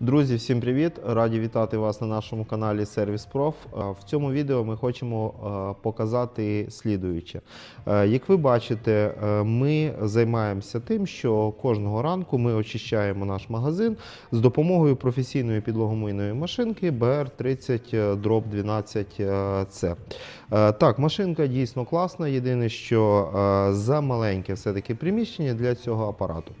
Друзі, всім привіт! Раді вітати вас на нашому каналі Сервіс Проф. Е, В цьому відео ми хочемо е, показати слідуюче. Е, Як ви бачите, ми займаємося тим, що кожного ранку ми очищаємо наш магазин з допомогою професійної підлогомийної машинки BR30 Drop 12C. Е, Так, машинка дійсно класна. Єдине, що е, за маленьке все-таки приміщення для цього апарату.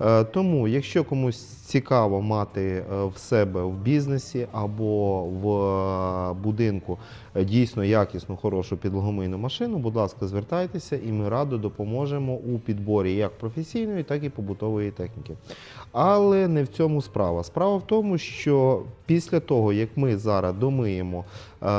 Е, Тому, якщо комусь цікаво мати в себе в бізнесі або в будинку дійсно якісну, хорошу підлогомийну машину, будь ласка, звертайтеся і ми радо допоможемо у підборі як професійної, так і побутової техніки. Але не в цьому справа. Справа в тому, що після того, як ми зараз домиємо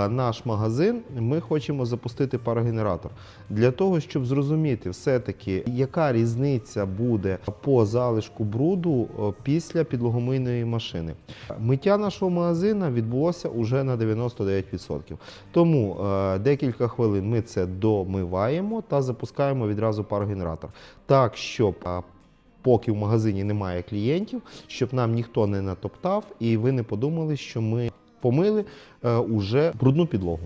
наш магазин, ми хочемо запустити парогенератор для того, щоб зрозуміти все-таки, яка різниця буде по залишку бруду е, після підлогомийної машини. Миття нашого магазина відбулося уже на 99%. Тому е, декілька хвилин ми це домиваємо та запускаємо відразу парогенератор. Так, щоб е, поки в магазині немає клієнтів, щоб нам ніхто не натоптав, і ви не подумали, що ми помили уже брудну підлогу.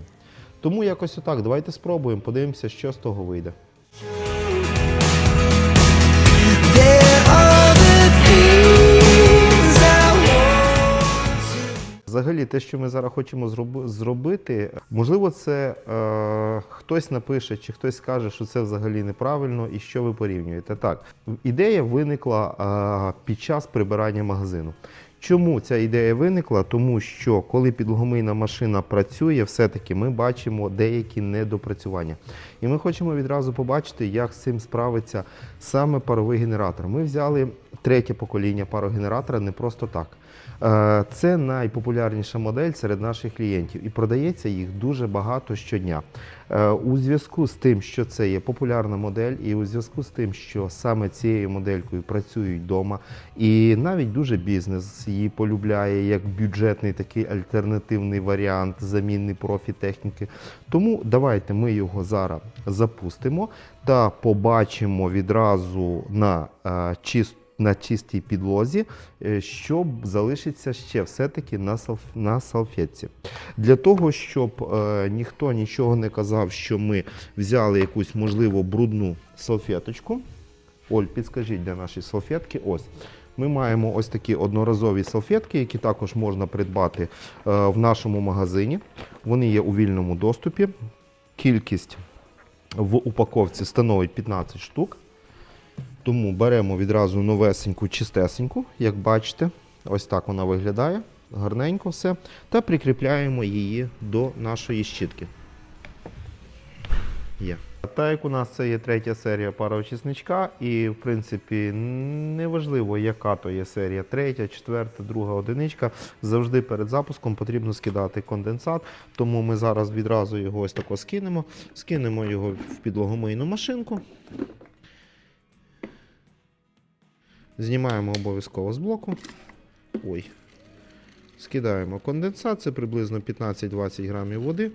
Тому якось отак. Давайте спробуємо, подивимося, що з того вийде. Взагалі, те, що ми зараз хочемо зробити, можливо, це е, хтось напише чи хтось скаже, що це взагалі неправильно і що ви порівнюєте. Так, ідея виникла е, під час прибирання магазину. Чому ця ідея виникла? Тому що коли підлогомийна машина працює, все-таки ми бачимо деякі недопрацювання. І ми хочемо відразу побачити, як з цим справиться саме паровий генератор. Ми взяли третє покоління парогенератора не просто так. Е, Це найпопулярніша модель серед наших клієнтів і продається їх дуже багато щодня. Е, У зв'язку з тим, що це є популярна модель, і у зв'язку з тим, що саме цією моделькою працюють вдома, і навіть дуже бізнес її полюбляє як бюджетний такий альтернативний варіант замінний профі-техніки. Тому давайте ми його зараз запустимо та побачимо відразу на е, чисту на чистій підлозі, е, що залишиться ще все-таки на, на салфетці. Для того, щоб е, ніхто нічого не казав, що ми взяли якусь, можливо, брудну салфеточку. Оль, підскажіть, де наші салфетки? Ось. Ми маємо ось такі одноразові салфетки, які також можна придбати е, в нашому магазині. Вони є у вільному доступі. Кількість в упаковці становить 15 штук. Тому беремо відразу новесеньку, чистесеньку, як бачите, ось так вона виглядає, гарненько все. Та прикріпляємо її до нашої щітки. Є. Так як у нас це є третя серія пароочисничка, і в принципі неважливо, яка то є серія, третя, четверта, друга одиничка. Завжди перед запуском потрібно скидати конденсат. Тому ми зараз відразу його ось тако скинемо, скинемо його в підлогомийну машинку. Знімаємо обов'язково з блоку. Ой. Скидаємо конденсат, це приблизно 15-20 грамів води.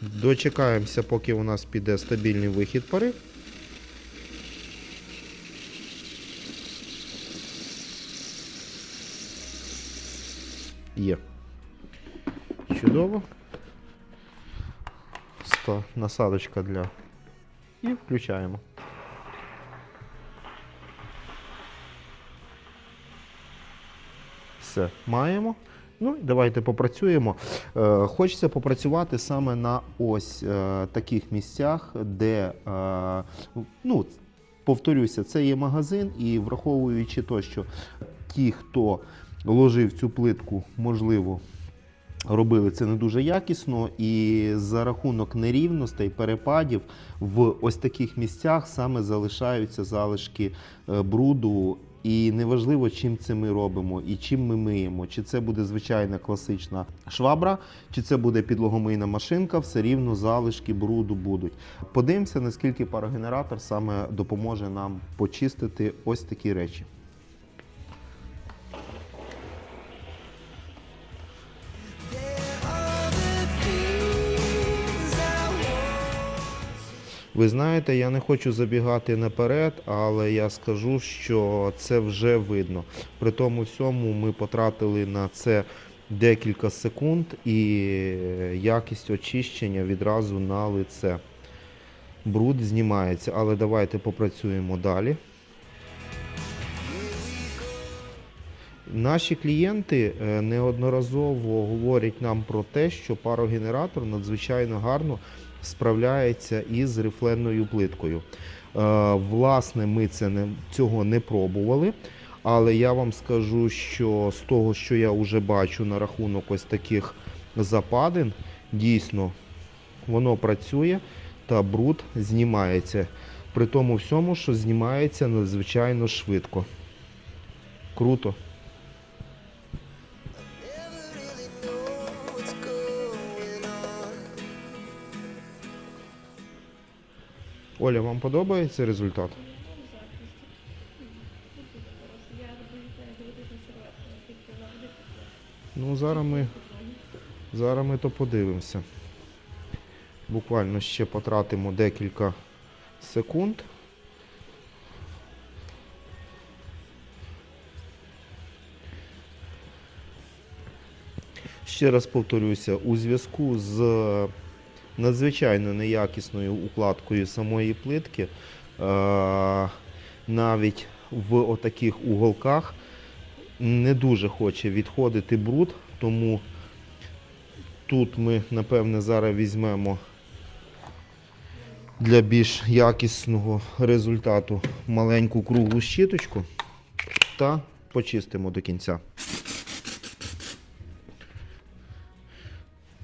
Дочекаємося, поки у нас піде стабільний вихід пари. Є. Чудово. Насадочка для. І включаємо. Все, маємо. Ну, і давайте попрацюємо. Е, хочеться попрацювати саме на ось е, таких місцях, де, е, ну, повторюся, це є магазин, і враховуючи то, що ті, хто ложив цю плитку, можливо, робили це не дуже якісно, і за рахунок нерівностей, перепадів в ось таких місцях саме залишаються залишки бруду. І неважливо, чим це ми робимо і чим ми миємо. Чи це буде звичайна класична швабра, чи це буде підлогомийна машинка, все рівно залишки бруду будуть. Подивимося, наскільки парогенератор саме допоможе нам почистити ось такі речі. Ви знаєте, я не хочу забігати наперед, але я скажу, що це вже видно. При тому всьому ми потратили на це декілька секунд і якість очищення відразу на лице. Бруд знімається, але давайте попрацюємо далі. Наші клієнти е, неодноразово говорять нам про те, що парогенератор надзвичайно гарно справляється із рифленою плиткою. Е, Власне, ми це не, цього не пробували, але я вам скажу, що з того, що я вже бачу на рахунок ось таких западин, дійсно воно працює та бруд знімається. При тому всьому, що знімається надзвичайно швидко. Круто. Оля, вам подобається результат? Ну, зараз ми, зараз ми то подивимося. Буквально ще потратимо декілька секунд. Ще раз повторюся, у зв'язку з надзвичайно неякісною укладкою самої плитки, е, навіть в отаких уголках не дуже хоче відходити бруд, тому тут ми, напевне, зараз візьмемо для більш якісного результату маленьку круглу щіточку та почистимо до кінця.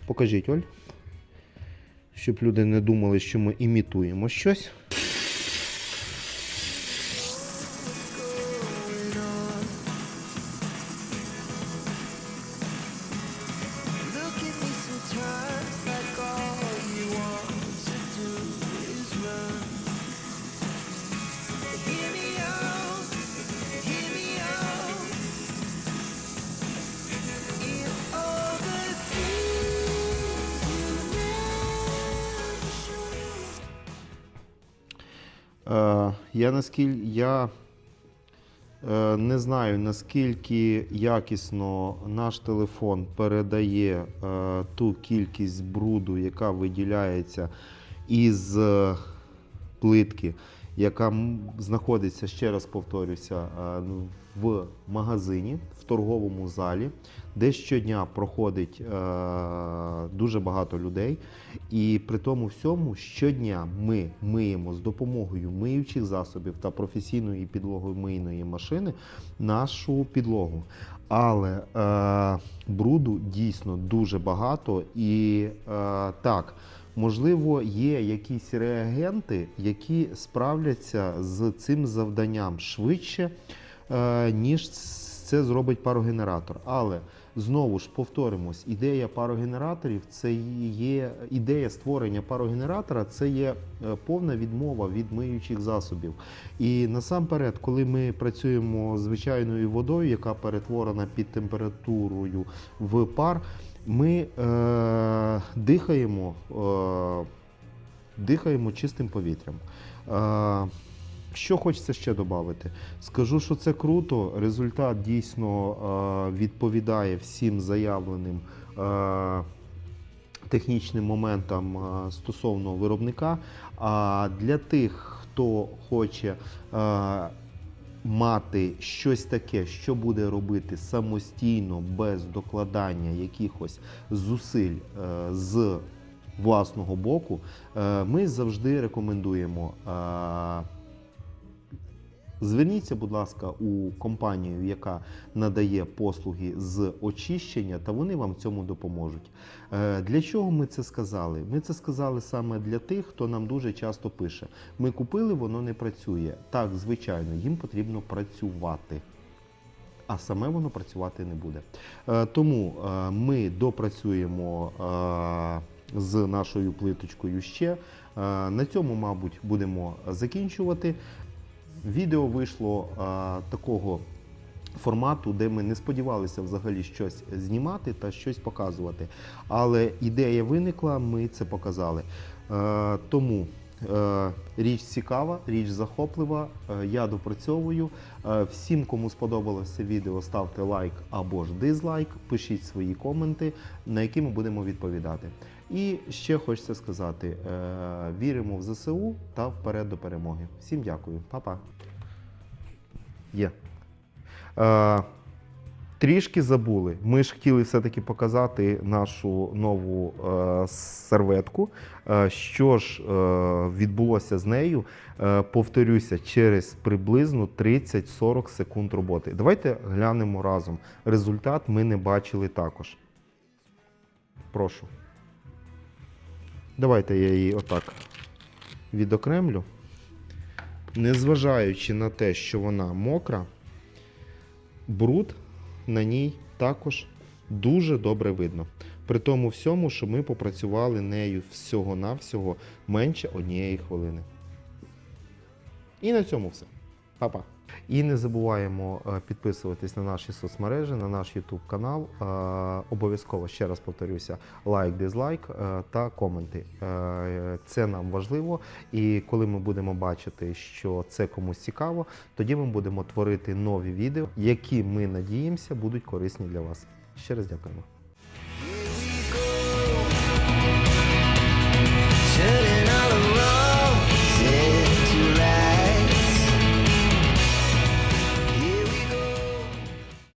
Покажіть, Оль, щоб люди не думали, що ми імітуємо щось. Я наскільки я е, не знаю, наскільки якісно наш телефон передає е, ту кількість бруду, яка виділяється із е, плитки, яка знаходиться, ще раз повторюся, е, в магазині, в торговому залі, де щодня проходить е, дуже багато людей. І при тому всьому щодня ми миємо з допомогою миючих засобів та професійної підлогомийної машини нашу підлогу. Але е, бруду дійсно дуже багато і е, так. Можливо, є якісь реагенти, які справляться з цим завданням швидше, е, ніж це зробить парогенератор. Але знову ж повторимось, ідея парогенераторів це є ідея створення парогенератора, це є е, повна відмова від миючих засобів. І насамперед, коли ми працюємо з звичайною водою, яка перетворена під температурою в пар, ми е, дихаємо, е, дихаємо чистим повітрям. Е, що хочеться ще додати? Скажу, що це круто. Результат дійсно е, відповідає всім заявленим е, технічним моментам е, стосовно виробника. А для тих, хто хоче е, мати щось таке, що буде робити самостійно, без докладання якихось зусиль е, з власного боку, е, ми завжди рекомендуємо. Зверніться, будь ласка, у компанію, яка надає послуги з очищення, та вони вам цьому допоможуть. Е, Для чого ми це сказали? Ми це сказали саме для тих, хто нам дуже часто пише: ми купили, воно не працює. Так, звичайно, їм потрібно працювати. А саме воно працювати не буде. Е, Тому е, ми допрацюємо з нашою плиточкою ще. На цьому, мабуть, будемо закінчувати. Відео вийшло а, такого формату, де ми не сподівалися взагалі щось знімати та щось показувати. Але ідея виникла, ми це показали. А, тому Е, Річ цікава, річ захоплива. Е, Я допрацьовую. Е, Всім, кому сподобалося відео, ставте лайк або ж дизлайк, пишіть свої коменти, на які ми будемо відповідати. І ще хочеться сказати: е, віримо в ЗСУ та вперед до перемоги. Всім дякую, Па-па. Є. Трішки забули. Ми ж хотіли все-таки показати нашу нову е, серветку. Е, що ж е, відбулося з нею? Е, повторюся, через приблизно 30-40 секунд роботи. Давайте глянемо разом. Результат ми не бачили також. Прошу. Давайте я її отак відокремлю. Незважаючи на те, що вона мокра, бруд на ній також дуже добре видно. При тому всьому, що ми попрацювали нею всього-навсього менше однієї хвилини. І на цьому все. Па-па. І не забуваємо е, підписуватись на наші соцмережі, на наш YouTube канал. Е, Обов'язково ще раз повторюся: лайк, дизлайк е, та коменти. Це нам важливо. І коли ми будемо бачити, що це комусь цікаво, тоді ми будемо творити нові відео, які ми надіємося будуть корисні для вас. Ще раз дякуємо.